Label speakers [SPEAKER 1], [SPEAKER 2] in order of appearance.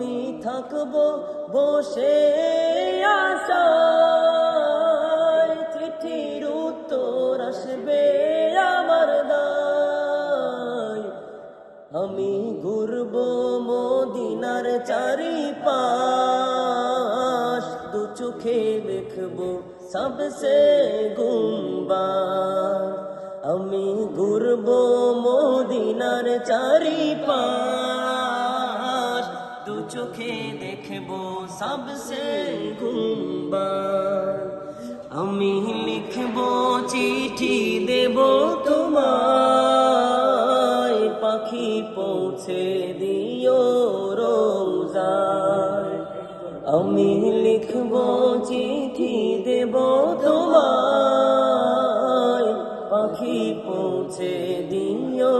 [SPEAKER 1] আমি থাকব বসে আশায়। চিঠির উত্তর আসবে আমার গায় আমি ঘুরব মদিনার চারি পাশ দু চোখে দেখব সবসে গুম্বার আমি ঘুরব মদিনার চারি পাশ চোখে দেখব সবসে গুম্বার আমি লিখব চিঠি দেব তোমায়, পাখি পৌঁছে দিও রোজার আমি লিখব চিঠি দেব তোমায়, পাখি পৌঁছে দিও